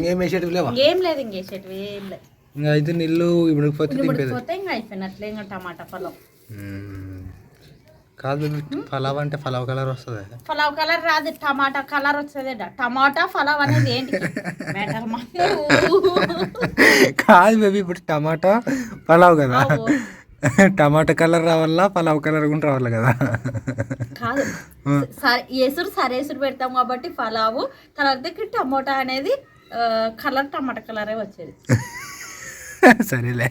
ఇంకేం వేసేటివి లేవా? ఇంకేం లేదు ఇంకేసేటివి ఏం లేదు. ఇంకా అయితే నీళ్ళు ఇప్పుడు పోతే దింపేది పోతే ఇంకా అయిపోయినట్లే ఇంకా టమాటా పొలం. కాదు పలావ్ అంటే పలావ్ కలర్ వస్తుంది? పలావ్ కలర్ రాదు టమాటా కలర్ వస్తుంది టమాటా పలావ్ అనేది ఏంటి? కాదు బేబీ ఇప్పుడు టమాటా పలావ్ కదా. టమాటా కలర్ రావాలా పలావ్ కలర్ కూడా రావాలి కదా? కాదు. సరే ఎసురు సరేసురు పెడతాం కాబట్టి పలావు తర్వాతకి టమోటా అనేది కలర్ టమాటా కలరే వచ్చేది. సరేలే.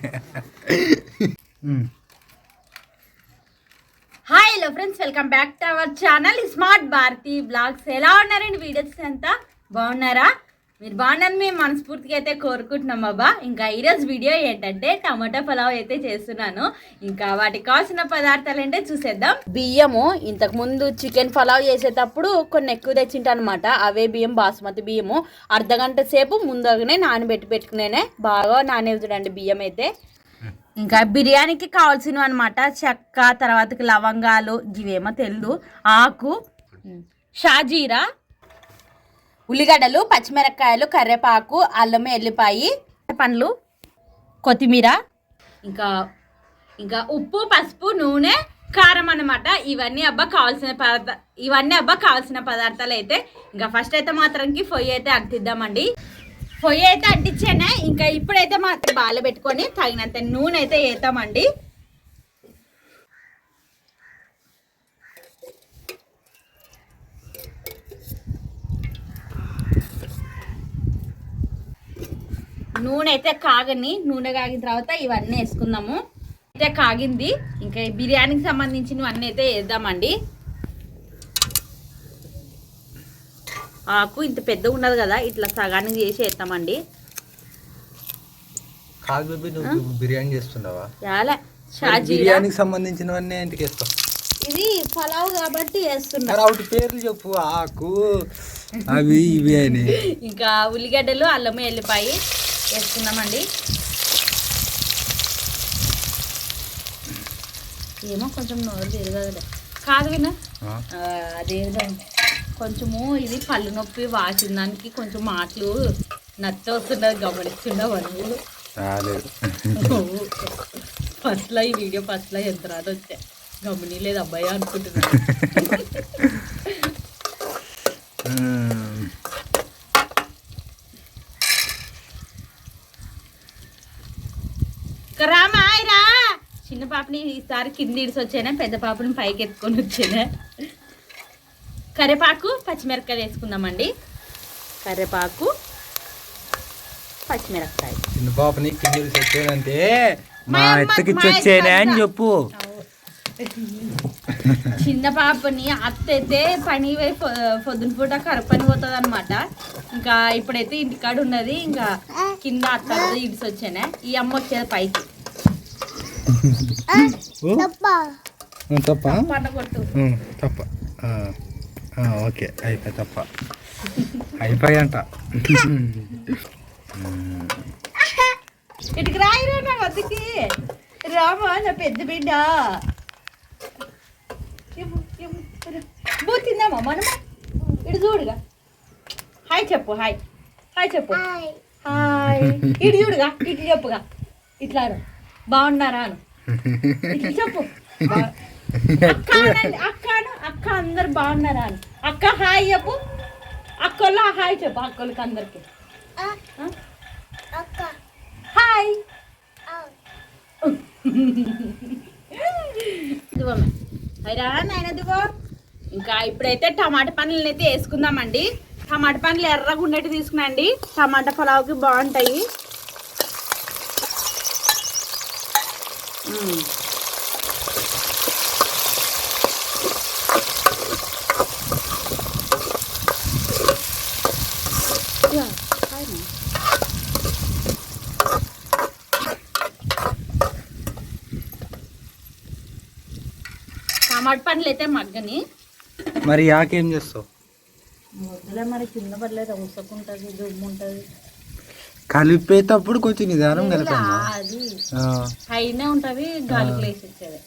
Hi hello friends welcome back to our channel smart Bharathi vlogs ఎలా ఉన్నారండి? వీడియోస్ అంతా బాగున్నారా? మీరు బాగున్నారని మేము మనస్ఫూర్తిగా అయితే కోరుకుంటున్నాం అబ్బా. ఇంకా ఈరోజు వీడియో ఏంటంటే టమాటా పలావ్ అయితే చేస్తున్నాను. ఇంకా వాటికి కావాల్సిన పదార్థాలు ఏంటో చూసేద్దాం. బియ్యము ఇంతకు ముందు చికెన్ పలావ్ చేసేటప్పుడు కొన్ని ఎక్కువ తెచ్చింటా అనమాట అవే బియ్యం బాస్మతి బియ్యము. అర్ధ గంట సేపు ముందుగానే నానబెట్టి పెట్టుకునేనే బాగా నానేది చూడండి బియ్యం అయితే. ఇంకా బిర్యానీకి కావాల్సినవి అనమాట చెక్క తర్వాతకి లవంగాలు ఇవేమో తెల్లు ఆకు షాజీరా ఉల్లిగడ్డలు పచ్చిమిరపకాయలు కరివేపాకు అల్లం ఎల్లిపాయి. పండ్లు కొత్తిమీర. ఇంకా ఇంకా ఉప్పు పసుపు నూనె కారం అన్నమాట. ఇవన్నీ అబ్బా కావాల్సిన పదార్థ ఇవన్నీ అబ్బా కావాల్సిన పదార్థాలు అయితే ఇంకా ఫస్ట్ అయితే మాత్రంకి పొయ్యి అయితే అంటిద్దామండి. పొయ్యి అయితే అంటించానే ఇంకా ఇప్పుడైతే మాత్రం బాల పెట్టుకొని తగినంత నూనె అయితే వేస్తామండి నూనె అయితే కాగని నూనె కాగిన తర్వాత ఇవన్నీ వేసుకుందాము. అయితే కాగింది. ఇంకా బిర్యానీకి సంబంధించినవన్నీ అయితే వేద్దామండి. ఆకు ఇంత పెద్దగా ఉండదు కదా ఇట్లా సగానికి చేసి వేస్తామండి బిర్యానీ చేస్తున్నావా? చాలా బిర్యానీకి సంబంధించినవన్నీ ఇంటికి వేస్తావు? ఇది పలావ్ కాబట్టి వేస్తున్నా. మరి ఒకటి పేర్లు చెప్పు ఆకు అవి ఇవి అని. ఇంకా ఉల్లిగడ్డలు అల్లము ఎల్లిపాయి. వేసుకున్నామండి ఏమో కొంచెం నోరు తిరగదులే కాదు వినా అదేదో కొంచెము ఇది పళ్ళు నొప్పి వాసిన దానికి కొంచెం మాటలు నచ్చ వస్తున్నది గమనిస్తున్నావు నువ్వు రాలేదు. ఫస్ట్లో ఈ వీడియో ఫస్ట్లో ఎంత రాదు వచ్చా. గమని లేదు అబ్బాయి అనుకుంటున్నా మ్మ్. ఇక రామా ఆయ్ రా చిన్న ఈసారి కింద ఇడిసి వచ్చానే? పెద్ద పాపని పైకి ఎత్తుకొని వచ్చానే? కరివేపాకు పచ్చిమిరపకాయలు వేసుకుందామండి. కరివేపాకు పచ్చిమిరపకాయ. చిన్న పాపని కింద వచ్చానంటే మా మా అమ్మ- ఎత్తకి మా వచ్చేనే అని చెప్పు. చిన్న పాపని అత్త అయితే పని పొద్దున పూట కరపని పోతుంది అనమాట ఇంకా ఇప్పుడైతే ఇంటికాడ ఉన్నది ఇంకా కింద అత్త ఇడిసి వచ్చానే. ఈ అమ్మ వచ్చేది పైకి. తప్ప? తప్ప? ఆ, ఆ, ఓకే. అయిపోయి తప్ప. అయిపోయి అంట ఇటుకి రాయిరా నా వద్దకి. రామా నా పెద్ద బిడ్డ. తిందామా? మనము? ఇటు చూడుగా. హాయ్ చెప్పు హాయ్. హాయ్ చెప్పు. హాయ్. ఇటు చూడుగా ఇటు చెప్పుగా. ఇట్లా రా. బాగున్నారా అను. ఇట్లా చెప్పు. అక్క అనండి, అక్క అను అక్క అందరు బాగున్నారా అని. అక్క హాయ్ చెప్పు. అక్కోళ్ళ హాయ్ చెప్పు అక్కోళ్ళకి అందరికి. హాయ్. ఇదిగో అమ్మ. అయిరా నాయన ఇదిగో. ఇంకా ఇప్పుడైతే టమాటా పండ్లను అయితే వేసుకుందామండి. టమాటా పండ్లు ఎర్రగా ఉండేవి తీసుకున్నాండి. టమాటా పలావుకి బాగుంటాయి. మ్మ్. యా, హాయ్ మా. టమాటా పండ్లు అయితే మగ్గని మరి యాకేం చేస్తావు వద్దులే మరి కింద పడలేదు ఉసకుంటుంది దుమ్ము ఉంటుంది కలిపేటప్పుడు కొంచెం నిదానం ఆ, పైన ఉంటవి గాలికి లేసి ఇచ్చేది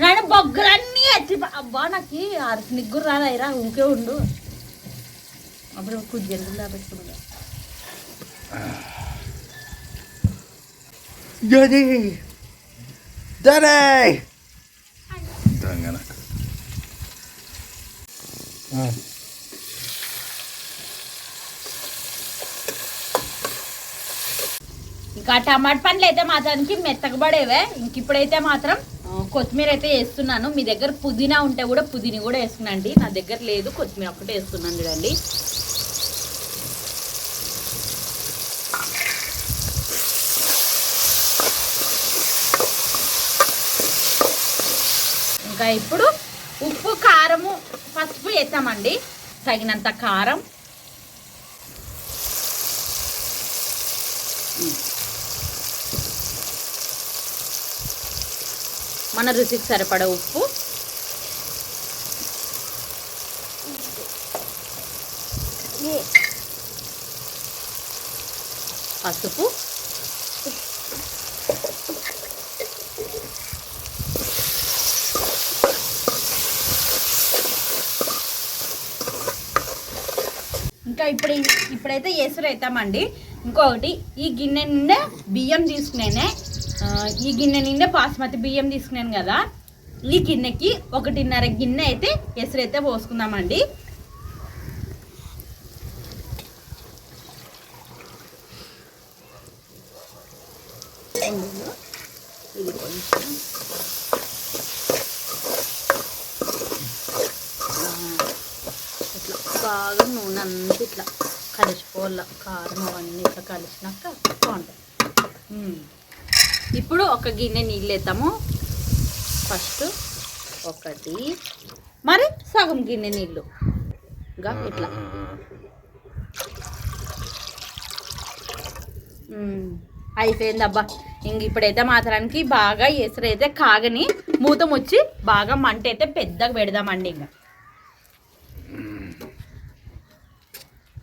నాయన బొగ్గులన్నీ వచ్చి అబ్బా నాకు నిగ్గురు రాదైరా ఊకే ఉండు. అప్పుడు కుజ్జలు పెట్టుకుంటా దరే తెలంగాణ ఇంకా టమాటా పండ్లు అయితే మాత్రానికి మెత్తకబడేవే ఇంక ఇప్పుడైతే మాత్రం కొత్తిమీర అయితే వేస్తున్నాను. మీ దగ్గర పుదీనా ఉంటే కూడా పుదీని కూడా వేసుకున్నాండి నా దగ్గర లేదు కొత్తిమీర ఒకటే వేస్తున్నాను చూడండి. ఇంకా ఇప్పుడు ఉప్పు కారము పసుపు వేస్తామండి. తగినంత కారం మన రుచికి సరిపడ ఉప్పు. పసుపు. ఇంకా ఇప్పుడు ఇప్పుడైతే ఎసురు అవుతామండి ఇంకొకటి ఈ గిన్నె నిండా బియ్యం తీసుకునేనే ఈ గిన్నె నిండా బాస్మతి బియ్యం తీసుకున్నాను కదా. ఈ గిన్నెకి ఒకటిన్నర గిన్నె అయితే ఎసరైతే అయితే పోసుకుందామండి ఇది కొంచెం ఇట్లా బాగా నూనె అంతా ఇట్లా కలిసిపోవాల కారం అవన్నీ ఇట్లా కలిసినాక బాగుంటుంది మ్మ్. ఇప్పుడు ఒక గిన్నె నీళ్ళు వేద్దాము ఫస్ట్ ఒకటి. మరి సగం గిన్నె నీళ్ళు. ఇంకా ఇట్లా. అయిపోయిందబ్బా. ఇంక ఇప్పుడైతే మాత్రానికి బాగా ఎసరైతే కాగని మూతం వచ్చి బాగా మంట అయితే పెద్దగా పెడదామండి ఇంకా.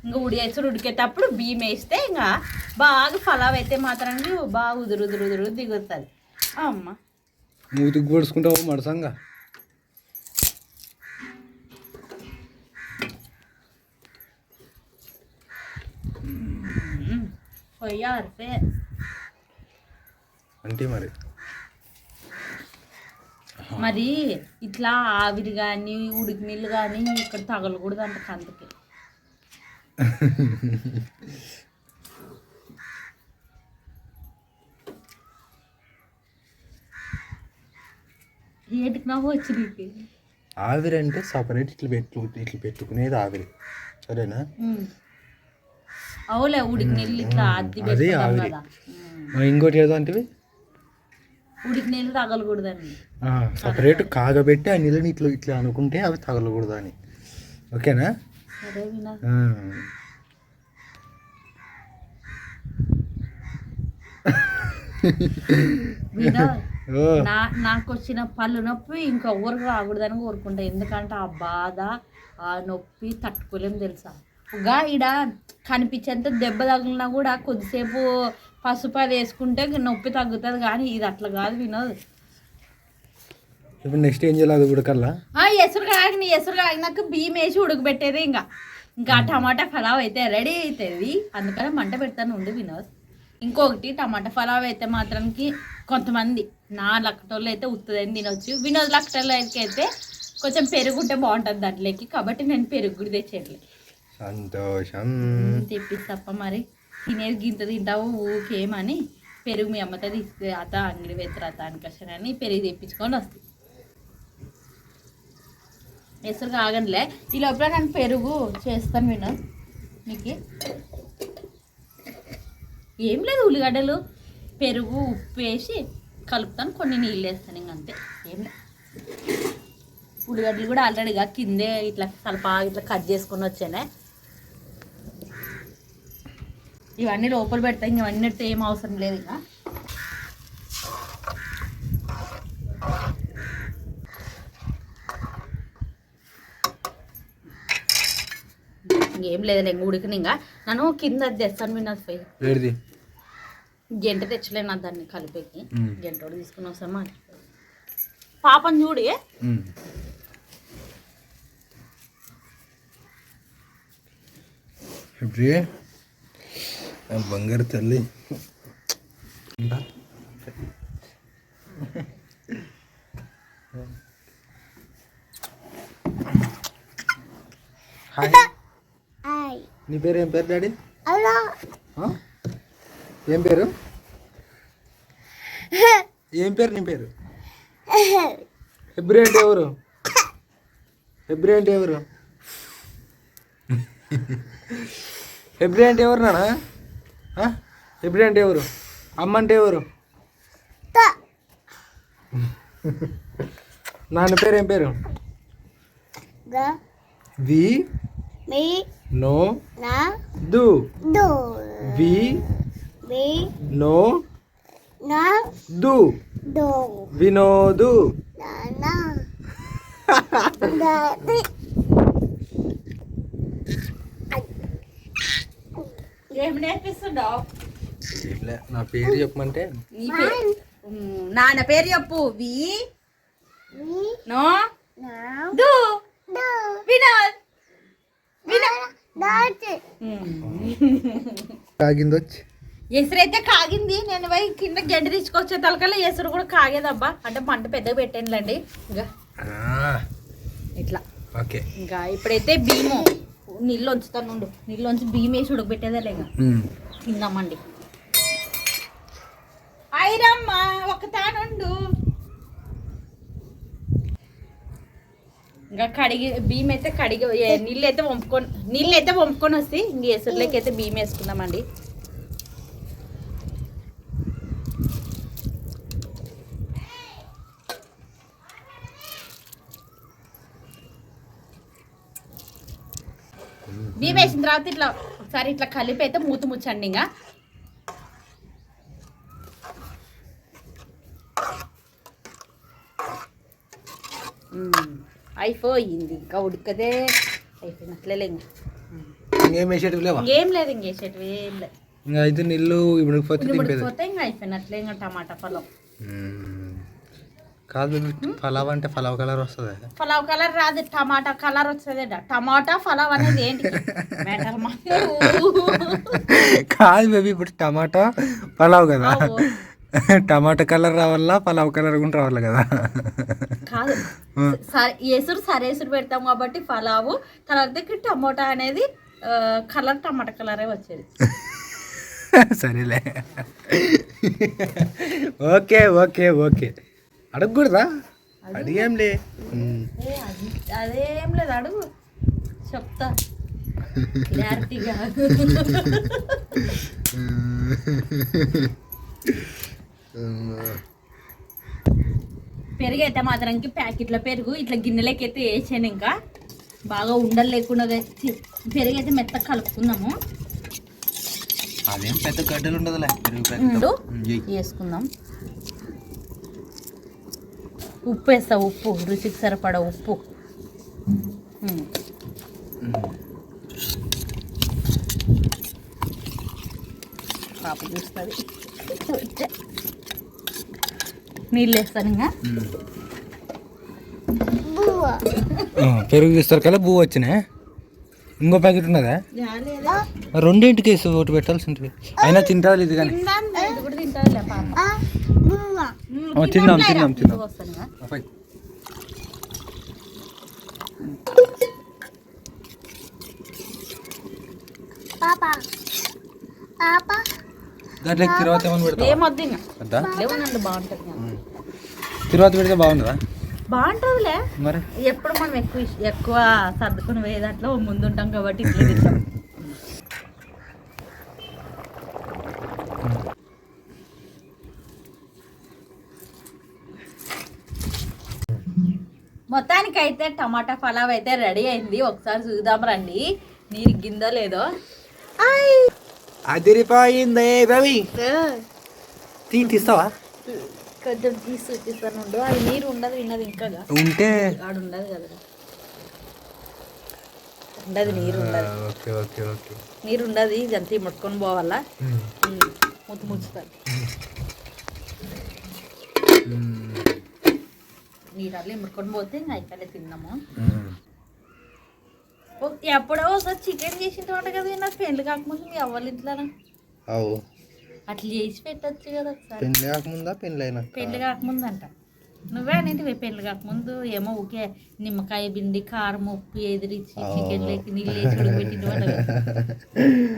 ఇంకా ఉడి ఎసురు ఉడికేటప్పుడు బియ్యం వేస్తే ఇంకా బాగా ఫలావ్ అయితే మాత్రానికి బాగా ఉదురు ఉదురు ఉదురు దిగుతుంది. అమ్మ. మూతికి పొడుచుకుంటావు మడసంగా? అంటే మరి? మరి ఇట్లా ఆవిరి కానీ ఉడికి నీళ్ళు కానీ ఇక్కడ తగలకూడదు అంట కంతకి. ఏటికి నవ్వు ఆవిరి అంటే సపరేట్ ఇట్లా పెట్టు ఇట్లా పెట్టుకునేది ఆవిరి. సరేనా. అవులే ఉడికి నీళ్ళు ఇట్లా అద్ది అదే ఆవిరి. ఇంకోటి ఏదో అంటే ఉడికి నీళ్ళు తగలకూడదని. సపరేట్ కాగబెట్టి ఆ నీళ్ళని ఇట్లా ఇట్లా అనుకుంటే అవి తగలకూడదు అని ఓకేనా? నాకు వచ్చిన పళ్ళు నొప్పి ఇంకా ఊరికి రాకూడదని కోరుకుంటా. ఎందుకంటే ఆ బాధ ఆ నొప్పి తట్టుకోలేం తెలుసా? ఉగా ఈడ కనిపించేంత దెబ్బ తగిలినా కూడా కొద్దిసేపు పసుపు అది వేసుకుంటే నొప్పి తగ్గుతుంది కానీ ఇది అట్లా కాదు వినోద్. ఇప్పుడు నెక్స్ట్ ఏం చేయాలి అది ఉడకల్లా? ఆ ఎసురు కాగిన ఎసురు కాగినాక బియ్యం వేసి ఉడకబెట్టేది ఇంకా. ఇంకా టమాటా ఫలావ్ అయితే రెడీ అవుతుంది అందుకని మంట పెడతాను ఉండి వినోద్. ఇంకొకటి టమాటా ఫలావ్ అయితే మాత్రానికి కొంతమంది నా లక్కటోళ్ళు అయితే ఉత్తదని తినొచ్చు. వినోద్ లక్కటోళ్ళకి అయితే కొంచెం పెరుగు ఉంటే బాగుంటుంది దాంట్లోకి. కాబట్టి నేను పెరుగు కూడా తెచ్చేయట్లే సంతోషం. తెప్పిస్తప్ప మరి. తినేది గింత తింటావు ఊకేమని పెరుగు మీ అమ్మతో తీసుకు అత అంగడి వెత్తర అత అనుకసనని పెరుగు తెప్పించుకొని వస్తుంది ఎసురు కాగనిలే ఈ లోపల నేను పెరుగు చేస్తాను విను మీకు ఏం లేదు ఉల్లిగడ్డలు పెరుగు ఉప్పు వేసి కలుపుతాను కొన్ని నీళ్ళు వేస్తాను ఇంక అంతే. ఏం లేదు ఉల్లిగడ్డలు కూడా ఆల్రెడీగా కిందే ఇట్లా సలపా ఇట్లా కట్ చేసుకొని వచ్చానే. ఇవన్నీ లోపల పెడతాయి ఇంక ఇవన్నీ ఏం అవసరం లేదు ఇక. ఇంకేం లేదు నేను ఉడికిన ఇంకా. నన్ను కింద తెస్తాను విన్నది పోయి. ఏడిది? గంట తెచ్చలేను దాన్ని కలిపేకి. గంట తీసుకుని వస్తామా పాపని చూడి. బంగారు తల్లి ఉంటా. హాయ్ హాయ్ నీ పేరు ఏం పేరు డాడీ? ఏం పేరు? ఏం పేరు నీ పేరు? హెబ్రి అంటే ఎవరు? హెబ్రి అంటే ఎవరు? హెబ్రి అంటే ఎవరు నాన్న ఆ? హెబ్రి అంటే ఎవరు? అమ్మ అంటే ఎవరు? నాన్న పేరు ఏం పేరు? వి. మీ. నో నా దు. దు. వి. మీ నో. నా దు. దు. వినోదు. నా నా. దాది ఏం నేర్పిస్తుండవు ఏంలే, నా పేరు చెప్పమంటే? నీ పేరు ఉమ్, నాన్న పేరు చెప్పు. వి. నా దు దు వినోద్ వినోద్ దాది తాగింది వచ్చి. ఎసురైతే కాగింది. నేను పోయి కింద గడ్డి తీసుకొచ్చే తలకల్లా ఎసురు కూడా కాగేదబ్బా. అంటే పంట పెద్దగా పెట్టానులేండి. ఇంకా ఇట్లా. ఓకే. ఇంకా ఇప్పుడైతే భీము. నీళ్ళు ఉంచుతాను ఉండు నీళ్ళు ఉంచి భీమ్ వేసి ఉడకబెట్టేదే లేక తిందామండి. ఐరమ్మ ఒక తానుండు. ఇంకా కడిగి బియ్యం అయితే కడిగి నీళ్ళు అయితే వంపుకొని నీళ్ళు అయితే వంపుకొని వస్తే ఇంక ఎసురులోకి అయితే బియ్యం వేసుకుందామండి. బియ్యం వేసిన తర్వాత ఇట్లా ఒకసారి ఇట్లా కలిపి అయితే మూత ముచ్చండి ఇంకా మ్మ్. అయిపోయింది. ఇంకా ఉడకదే అయిపోయినట్లే ఇంకా ఇంకేం వేసేటివి లేవా? ఇంకేం లేదు ఇంకేసేటివి ఏం లేదు. ఇంకా అయితే నీళ్ళు ఇప్పుడు పోతే దింపేది ఉడికిపోతే ఇంకా అయిపోయినట్లే ఇంకా టమాటా పొలం. కాదు పలావ్ అంటే పలావ్ కలర్ వస్తుంది? పలావ్ కలర్ రాదు టమాటా కలర్ వస్తుంది టమాటా పలావ్ అనేది ఏంటి? కాదు బేబీ ఇప్పుడు టమాటా పలావ్ కదా. టమాటా కలర్ రావాలా పలావ్ కలర్ కూడా రావాలి కదా? కాదు. సరే ఎసురు పెడతాం కాబట్టి పలావు తర్వాతకి టమోటా అనేది కలర్ టమాటా కలరే వచ్చేది. సరేలే. Okay okay okay. అడగకూడదా? అడిగేంలే. అదేం లేదు అడుగు. చెప్తా. క్లారిటీగా పెరుగు అయితే మాత్రానికి ప్యాకెట్ల పెరుగు ఇట్లా గిన్నెలకి అయితే వేసాను ఇంకా. బాగా ఉండలు లేకుండా పెరుగు అయితే మెత్తగా కలుపుకుందాము. అదేం పెద్ద గడ్డలు ఉండదులే పెరుగు. వేసుకుందాం. ఉప్పు వేస్తా ఉప్పు. రుచికి సరిపడా ఉప్పు. పాప చూస్తుంది. నీళ్ళు వేస్తాను ఇంకా పెరుగు తీస్తారు కదా బువ్వ వచ్చినాయి ఇంకో ప్యాకెట్ ఉన్నదా? రెండింటికి వేసి ఒకటి పెట్టాల్సి ఉంటుంది. అయినా తింటారు ఇది కానీ. తిందాం తిందాం, తిందాం. పాప పాప దాంట్లో తిరువాత ఏమని పెడతావా? ఏమొద్దు ఇంకా వద్దా? లేవనండి బాగుంటుంది. తిరువాత పెడితే బాగుంటుందా బాగుంటుందిలే. మరి? ఎప్పుడు మనం ఎక్కువ ఎక్కువ సర్దుకుని పోయే దాంట్లో ముందుంటాం కాబట్టి ఇట్లా మొత్తానికి అయితే టమాటా పలావ్ అయితే రెడీ అయింది. ఒకసారి చూద్దాం రండి. నీరు గిందో లేదో. అదిరిపోయిందే రవి. తీ తీస్తావా? కొంచెం తీసి చూపిస్తాను ఉండు. అది నీరు ఉండదు విన్నది ఇంకా ఉంటే ఆడు ఉండదు కదా. ఉండదు నీరు ఉండదు. Okay okay okay. నీరు ఉండదు ఇదంతా ముట్టుకొని పోవాలా? ముత్తు ముచ్చుతుంది నీరు అట్లా ముట్టుకొని పోతే అయిపోయి తిందాము ఎప్పుడో ఒకసారి చికెన్ చేసిన తోట కదా నాకు పెళ్ళి కాకముందు మీ అవ్వాలి ఇంట్లో అవు. అట్లా చేసి పెట్టచ్చు కదా ఒకసారి. పెళ్ళి కాకముందా పెళ్ళి అయినా పెళ్ళి కాకముందు అంట నువ్వే అనేది పెళ్ళి కాకముందు. ఏమో ఊకే నిమ్మకాయ పిండి కారం ఉప్పు ఎదిరించి చికెన్ లేకి నీళ్ళు వేసి ఉడకబెట్టిండు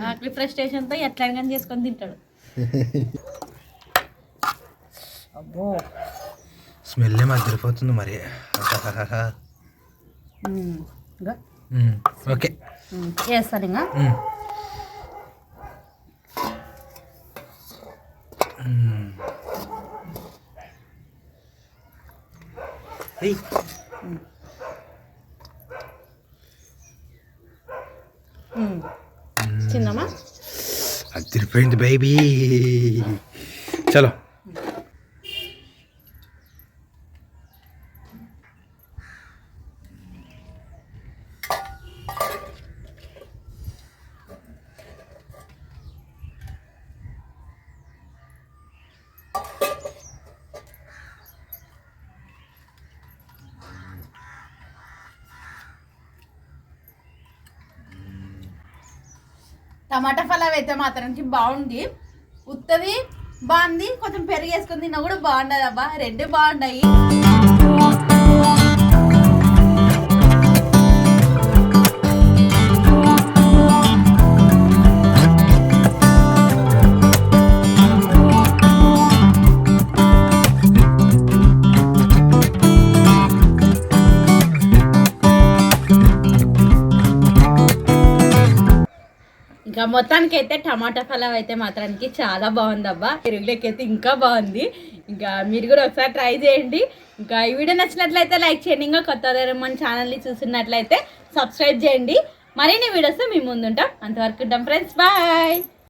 ఆకలి ఫ్రస్ట్రేషన్తో ఎట్లయినా కానీ చేసుకొని తింటాడు. అబ్బో. స్మెల్ ఏమో అదిరిపోతుంది మరి. ఓకే. చేస్తాను ఇంకా. ఉమ్. చిన్నమ్మా అదిరిపోయింది బేబీ చలో. టమాటా ఫలావ్ అయితే మాత్రానికి బాగుంది. ఉత్తది బాగుంది కొంచెం పెరుగు వేసుకొని తిన్నా కూడా బాగుండదు అబ్బా రెండు బాగున్నాయి మొత్తానికి అయితే టమాటా పలావ్ అయితే మాత్రానికి చాలా బాగుంది అబ్బా. పెరుగులోకి అయితే ఇంకా బాగుంది. ఇంకా మీరు కూడా ఒకసారి ట్రై చేయండి. ఇంకా ఈ వీడియో నచ్చినట్లయితే లైక్ చేయండి. ఇంకా కొత్త మన ఛానల్ని చూస్తున్నట్లయితే సబ్స్క్రైబ్ చేయండి. మరిన్ని వీడియోస్ మీ ముందుంటాం. అంతవరకు ఉంటాం ఫ్రెండ్స్. బాయ్!